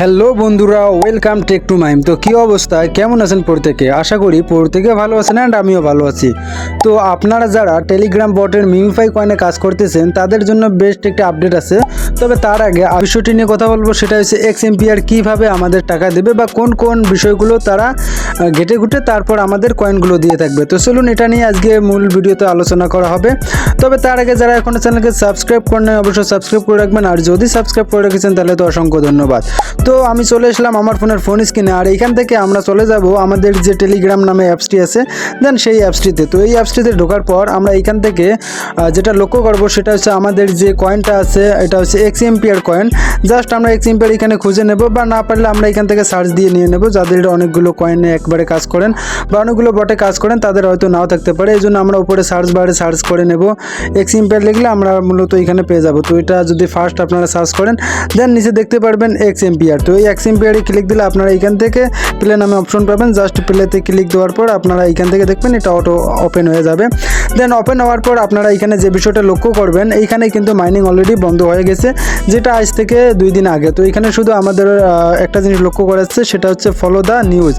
Hello বন্ধুরা welcome take to mime তো কী অবস্থা? কেমন আছেন প্রত্যেকে? আশা করি প্রত্যেকে ভালো আছেন অ্যান্ড আমিও ভালো আছি। তো আপনারা যারা টেলিগ্রাম বটের মিমিফাই কয়েনে কাজ করতেছেন, তাদের জন্য বেস্ট একটি আপডেট আছে। তবে তার আগে বিষয়টি নিয়ে কথা বলব, সেটা হচ্ছে এক্স এমপিআর কীভাবে আমাদের টাকা দেবে বা কোন কোন বিষয়গুলো তারা ঘেটে ঘুটে তারপর আমাদের কয়েনগুলো দিয়ে থাকবে। তো চলুন এটা নিয়ে আজকে মূল ভিডিওতে আলোচনা করা হবে। তবে তার আগে যারা এখনও চ্যানেলকে সাবস্ক্রাইব করেন অবশ্যই সাবস্ক্রাইব করে রাখবেন। আর যদি সাবস্ক্রাইব করে রেখেছেন, তাহলে তো অসংখ্য ধন্যবাদ। তো আমি চলে এসলাম আমার ফোনের ফোন স্ক্রিনে। আর এইখান থেকে আমরা চলে যাব আমাদের যে টেলিগ্রাম নামে অ্যাপসটি আছে, দেন সেই অ্যাপসটিতে। তো এই অ্যাপসটিতে ঢোকার পর আমরা এইখান থেকে যেটা লক্ষ্য করব সেটা হচ্ছে আমাদের যে কয়েনটা আছে, এটা হচ্ছে এক্স এমপিআর কয়েন জাস্ট আমরা এক্স এমপিআর এখানে খুঁজে নেব বা না পারলে আমরা এখান থেকে সার্চ দিয়ে নিয়ে নেব, যাদের অনেকগুলো কয়েনে একবারে কাজ করেন বা অনেকগুলো বটে কাজ করেন, তাদের হয়তো নাও থাকতে পারে। এই জন্য আমরা উপরে সার্চ বারে সার্চ করে নেব। এক্স এমপিআর লিখলে আমরা মূলত এখানে পেয়ে যাব। তো এটা যদি ফার্স্ট আপনারা সার্চ করেন, দেন নিচে দেখতে পারবেন এক্স এমপিআর তো এই এক্স এমপিআরে ক্লিক দিলে আপনারা এখান থেকে প্লে নামে অপশন পাবেন। জাস্ট প্লেতে ক্লিক দেওয়ার পর আপনারা এখান থেকে দেখবেন এটা অটো ওপেন হয়ে যাবে। দেন ওপেন হওয়ার পর আপনারা এখানে যে বিষয়টা লক্ষ্য করবেন, এইখানে কিন্তু মাইনিং অলরেডি বন্ধ হয়ে গেছে, যেটা আজ থেকে দুই দিন আগে। তো এখানে শুধু আমাদের একটা জিনিস লক্ষ্য করা যাচ্ছে, সেটা হচ্ছে ফলো দ্য নিউজ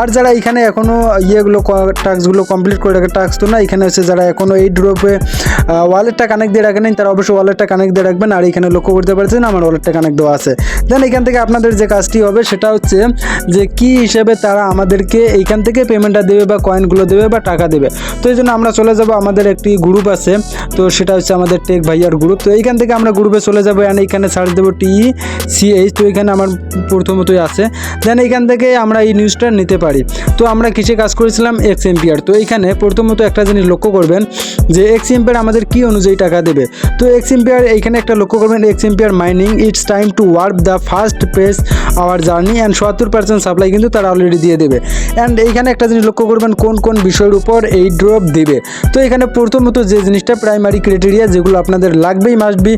আর যারা এখানে এখনও ইয়েগুলো টাস্কগুলো কমপ্লিট করে রাখে টাস্ক তো না এখানে হচ্ছে যারা এখনও এই ড্রপে ওয়ালেটটা কানেক্ট দিয়ে রাখেন তারা অবশ্যই ওয়ালেটটা কানেক্ট দিয়ে রাখবেন। আর এখানে লক্ষ্য করতে পারছেন, আমার ওয়ালেটটা কানেক্ট দেওয়া আছে। দেন এখান থেকে আপনাদের যে কাজটি হবে সেটা হচ্ছে যে কি হিসেবে তারা আমাদেরকে এইখান থেকে পেমেন্টটা দেবে বা কয়েনগুলো দেবে বা টাকা দেবে। তো এই জন্য আমরা চলে যাব, আমাদের একটি গ্রুপ আছে, তো সেটা হচ্ছে আমাদের টেক ভাইয়ার গ্রুপ তো এইখান থেকে আমরা গ্রুপে চলে যাব অ্যান্ড এইখানে সার্চ দেবো টি সিএইচ তো এখানে আমার প্রথমতই আছে। দেন এইখান থেকে আমরা এই নিউজটা নিতে পারি। তো আমরা কিসে কাজ করেছিলাম? এক্স এমপিআর তো এইখানে প্রথমত একটা জিনিস লক্ষ্য করবেন যে এক্স এমপিআর আমাদের কি অনুযায়ী টাকা দেবে। তো এক্স এমপিআর এইখানে একটা লক্ষ্য করবেন X MPR mining it's time to work the first pace our journey and সত্তর পার্সেন্ট সাপ্লাই কিন্তু তারা অলরেডি দিয়ে দেবে। অ্যান্ড এইখানে একটা জিনিস লক্ষ্য করবেন, কোন কোন বিষয়ের উপর এই ড্রপ দেবে। তো এখানে প্রথমত যে জিনিসটা প্রাইমারি ক্রাইটেরিয়া যেগুলো আপনাদের লাগবেই মাস্ট বি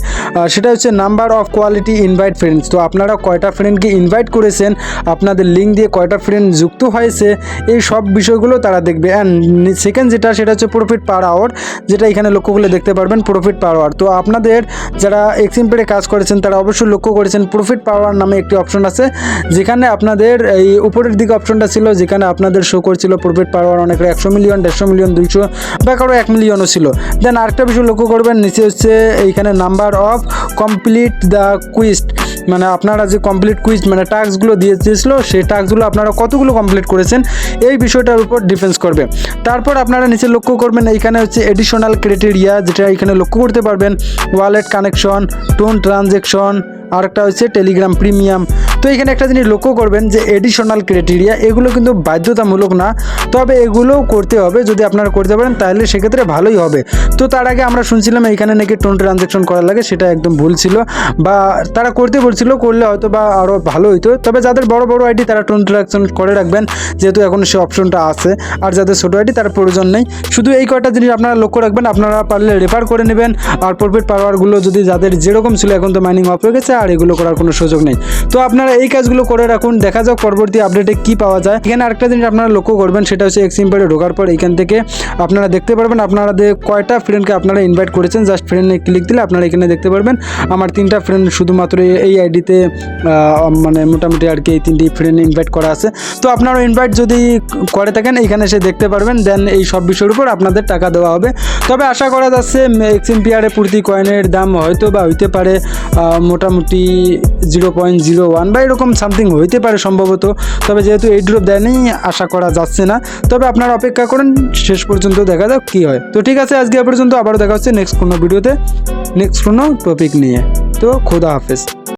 সেটা হচ্ছে number of quality invite friends তো আপনারা কয়টা ফ্রেন্ডকে ইনভাইট করেছেন, আপনাদের লিঙ্ক দিয়ে কয়টা ফ্রেন্ড যুক্ত হয়েছে, এই সব বিষয়গুলো তারা দেখবে। অ্যান্ড সেকেন্ড যেটা, সেটা হচ্ছে প্রফিট পার আওয়ার যেটা এখানে লক্ষ্য করলে দেখতে পারবেন প্রফিট পার আওয়ার তো আপনাদের যারা এক্সিম্পেডে কাজ করেছেন, তারা অবশ্যই লক্ষ্য করেছেন প্রফিট পাওয়ার নামে একটি অপশন আছে। যেখানে আপনাদের এই উপরের দিকে অপশনটা ছিল, যেখানে আপনাদের শো করছিল প্রফিট পাওয়ার অনেকের একশো মিলিয়ন দেড়শো মিলিয়ন দুইশো বা কারও এক মিলিয়নও ছিল। দেন আরেকটা বিষয় লক্ষ্য করবেন, নিচে হচ্ছে এইখানে number of complete the quest মানে আপনারা যে কমপ্লিট কুইজ মানে টাস্কগুলো দিয়ে দিয়েছিল, সেই টাস্কগুলো আপনারা কতগুলো কমপ্লিট করেছেন, এই বিষয়টার উপর ডিফেন্স করবে। তারপর আপনারা নিচে লক্ষ্য করবেন, এইখানে হচ্ছে এডিশনাল ক্রাইটেরিয়া যেটা এখানে লক্ষ্য করতে পারবেন ওয়ালেট কানেকশন টোন ট্রানজেকশন আরেকটা হচ্ছে টেলিগ্রাম প্রিমিয়াম তো এখানে একটা জিনিস লক্ষ্য করবেন যে এডিশনাল ক্রাইটেরিয়া এগুলো কিন্তু বাধ্যতামূলক না। তবে এগুলোও করতে হবে, যদি আপনারা করতে পারেন তাহলে সেক্ষেত্রে ভালোই হবে। তো তার আগে আমরা শুনছিলাম এখানে নাকি টোন ট্রানজেকশন করা লাগে, সেটা একদম ভুল ছিল। বা তারা করতে বলছিল, করলে হয়তো বা আরও ভালো হইতো। তবে যাদের বড় বড় আইডি তারা টোন ট্রানজেকশন করে রাখবেন, যেহেতু এখন সে অপশনটা আছে। আর যাদের ছোটো আইডি তার প্রয়োজন নেই। শুধু এই কয়টা জিনিস আপনারা লক্ষ্য রাখবেন, আপনারা পারলে রেফার করে নেবেন। আর প্রফিট পাওয়ারগুলো যদি যাদের যেরকম ছিল, এখন তো মাইনিং অফ হয়ে গেছে, আর এগুলো করার কোনো সুযোগ নেই। তো আপনারা এই কাজগুলো করে রাখুন। দেখা যাক পরবর্তী আপডেটে কি পাওয়া যায়। এখানে আরেকটা জিনিস আপনারা লক্ষ্য করবেন, সেটা হচ্ছে এক্সিম্পারে ঢোকার পর এখান থেকে আপনারা দেখতে পারবেন, আপনাদের কয়টা ফ্রেন্ডকে আপনারা ইনভাইট করেছেন। জাস্ট ফ্রেন্ডে ক্লিক দিলে আপনারা এখানে দেখতে পারবেন। আমার তিনটা ফ্রেন্ড শুধুমাত্র এই- আইডিতে মানে মোটামুটি আর কি এই তিনটি ফ্রেন্ড ইনভাইট করা আছে। তো আপনারা ইনভাইট যদি করে থাকেন এইখানে এসে দেখতে পারবেন। দেন এই সব বিষয়ের উপর আপনাদের টাকা দেওয়া হবে। তবে আশা করা যাচ্ছে এক্সিম্পিয়ারে প্রতি কয়েনের দাম হয়তো বা হইতে পারে মোটামুটি জিরো পয়েন্ট জিরো ওয়ান বা এরকম সামথিং হইতে পারে সম্ভবত। তবে যেহেতু এই ড্রপ দেয়নি, আশা করা যাচ্ছে না। তবে আপনারা অপেক্ষা করেন, শেষ পর্যন্ত দেখা যাক কী হয়। তো ঠিক আছে, আজকে পর্যন্ত আবারও দেখা হচ্ছে নেক্সট কোনো ভিডিওতে নেক্সট কোনো টপিক নিয়ে। তো খোদা হাফেজ।